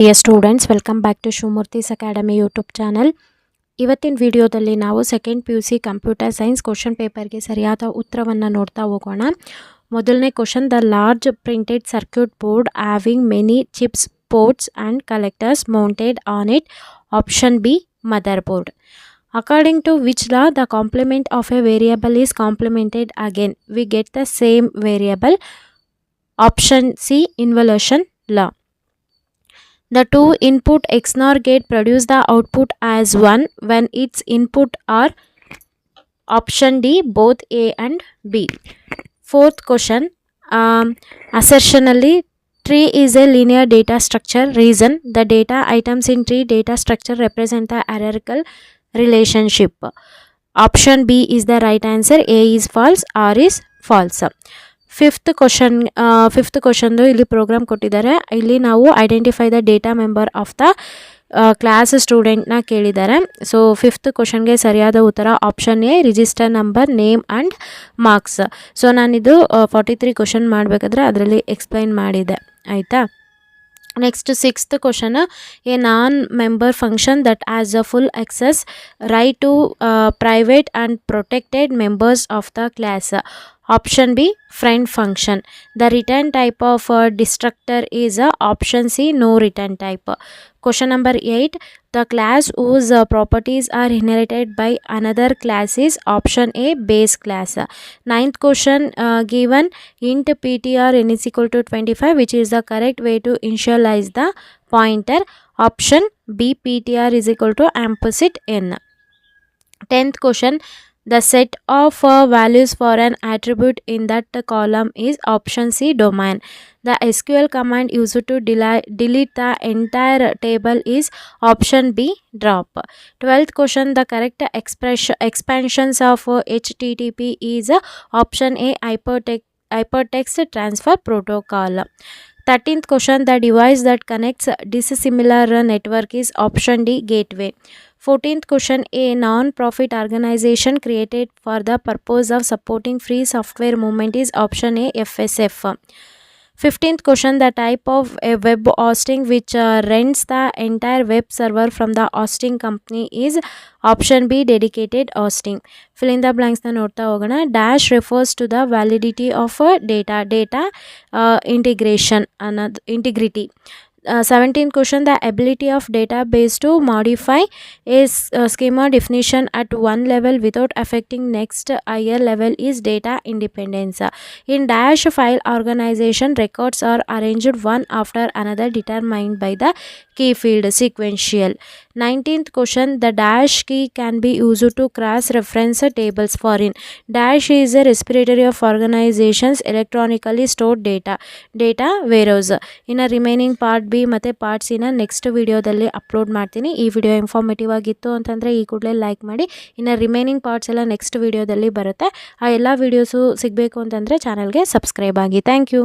Dear students welcome back to Shivamurthy's academy YouTube channel ಇವತ್ತಿನ ವಿಡಿಯೋದಲ್ಲಿ ನಾವು second P U C computer science question ಪೇಪರ್ಗೆ ಸರಿಯಾದ ಉತ್ತರವನ್ನು ನೋಡ್ತಾ ಹೋಗೋಣ. ಮೊದಲನೇ question the large printed circuit board having many chips ports and collectors mounted on it option B motherboard according to which law the complement of a variable is complemented again we get the same variable option C involution law The two input XNOR gate produce the output as 1 when its input are option D both A and B. Fourth question um, assertionally tree is a linear data structure reason the data items in tree data structure represent the hierarchical relationship. Option B is the right answer A is false R is false. Fifth question fifth ಕ್ವಶನ್ದು ಇಲ್ಲಿ program ಕೊಟ್ಟಿದ್ದಾರೆ. ಇಲ್ಲಿ ನಾವು identify the data member of the class ಸ್ಟೂಡೆಂಟ್ನ ಕೇಳಿದ್ದಾರೆ. So fifth ಕ್ವಶನ್ಗೆ ಸರಿಯಾದ ಉತ್ತರ option A register number name and marks so ನಾನಿದು forty three question ಮಾಡಬೇಕಾದ್ರೆ ಅದರಲ್ಲಿ ಎಕ್ಸ್ಪ್ಲೈನ್ ಮಾಡಿದೆ. ಆಯಿತಾ? Next sixth question a non member function that as a full access right to private and protected members of the class Option B friend function. The return type of a destructor is a option C no return type. Question number 8. The class whose uh, properties are inherited by another class is option A base class. Ninth question uh, given int ptr n is equal to 25 which is the correct way to initialize the pointer. Option B ptr is equal to ampersand n. Tenth question the set of uh, values for an attribute in that column is option c domain. The sql command used to delete the entire table is option b drop. 12th question the correct expression expansions of uh, http is uh, option a hypertext hypertext transfer protocol 13th question the device that connects dissimilar network is option d gateway. 14th question a non-profit organization created for the purpose of supporting free software movement is option a fsf 15th question the type of a web hosting which uh, rents the entire web server from the hosting company is option b dedicated hosting fill in the blanks ನ ನೋಡ್ತಾ ಹೋಗೋಣ dash refers to the validity of data data integration ಅನ್ನೋದು integrity Uh, 17 question the ability of database to modify a uh, schema definition at one level without affecting next higher level is data independence. In dash file organization records are arranged one after another determined by the key field sequential 19th question the dash key can be used to cross reference tables for in. dash is a respiratory of organizations electronically stored data data warehouse ಇನ್ನು remaining part B ಮತ್ತು part ಸಿನ next ವಿಡಿಯೋದಲ್ಲಿ upload ಮಾಡ್ತೀನಿ ಈ video informative ಆಗಿತ್ತು ಅಂತಂದರೆ ಈ ಕೂಡಲೇ ಲೈಕ್ ಮಾಡಿ ಇನ್ನು ರಿಮೈನಿಂಗ್ ಪಾರ್ಟ್ಸ್ ಎಲ್ಲ ನೆಕ್ಸ್ಟ್ barutte ಬರುತ್ತೆ ಆ ಎಲ್ಲ ವೀಡಿಯೋಸು ಸಿಗಬೇಕು ಅಂತಂದರೆ ಚಾನಲ್ಗೆ ಸಬ್ಸ್ಕ್ರೈಬ್ ಆಗಿ ಥ್ಯಾಂಕ್ ಯು